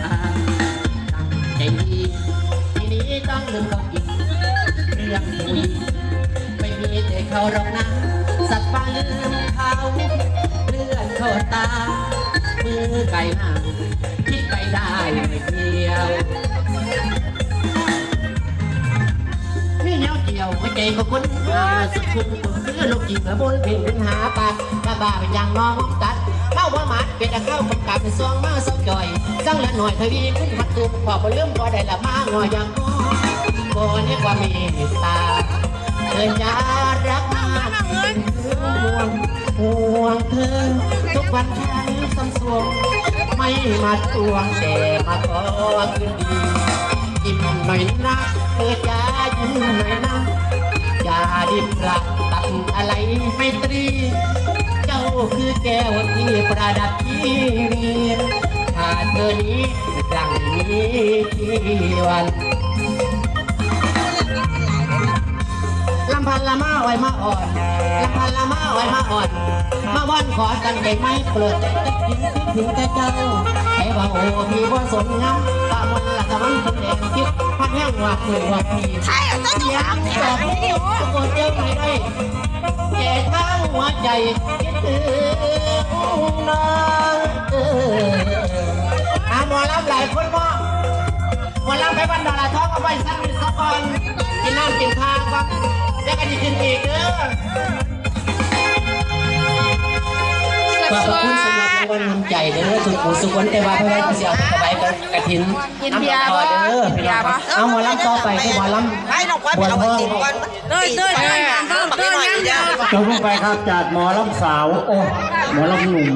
ตั้งใจดีทีนี้ต้องลืมเขาอีกเรื่องผู้ไม่มีแต่เขาหรอกนะสัตว์ป่าลืมเขาเลื่อนเขาตามือไก่หน้าคิดไปได้ไม่เดียว เกี่ยวหัวใจของคนเออสุดคุณคือลูกจิงและบนเพ่งเป็นหาปากกระบาเป็นอย่างน้องตัด เข้าว่ามัดเป็นเข้ากับกับเป็นซองมาซอกจ่อยจังละหน่อยทวีขึ้นพัดตุกพอบ่ลืมพอได้ละมาหงออย่างบ่นี่ความมีตาเธอินยารักมาห่วงห่วงเธอ ทุกวันฉันซ้ำสวงไม่มาทวงแต่มาขอคืนดี น่อยนะเธอจะยิ้มหน่อยนะอย่าดิบหลักตัดอะไรไม่ตรี เจ้าคือแก้วที่ประดับที่เรีถ้าเธอนี้ดังนี้ที่วันลำพันละมาไว้มาอ่อนลำพันละมาไว้มาอ่อน มาวันขอกันเด็กไม่เปิดแต่กินถึงแต่เจ้าไอ้ว่าโอ้พี่ว่าสนงาม ว่าคือว่าพี่ใช่เอาต้องเสียถามงเนี่ยจากไม่รู้ทุกคนเจ้าไม่ได้แก่ทั้งหัวใจคิดถึงน้องเอออาหมอลำหลายคนว่าหมอลำไปบ้านดาราท้องเอาไว้สักนิดสักก่อนกินน้ำกินทางครับแล้วก็ดีขึ้นอีกเด้อขอบคุณสำหรับ รางวัลน้ำใจเด้อสุขุสุขนแต่ว่าพระราชเสียเอาไปกับกระถินน้ำต่อเด้อพี่น้องครับเอาหมอลำต่อไปคือหมอลำให้น้องก้อยไปเอาไอติมก่อนเต้ยเต้ยเต้ยเต้ยเต้ยยังยังจบลงไปครับจากหมอลำสาวโอ้หมอลำหนุ่ม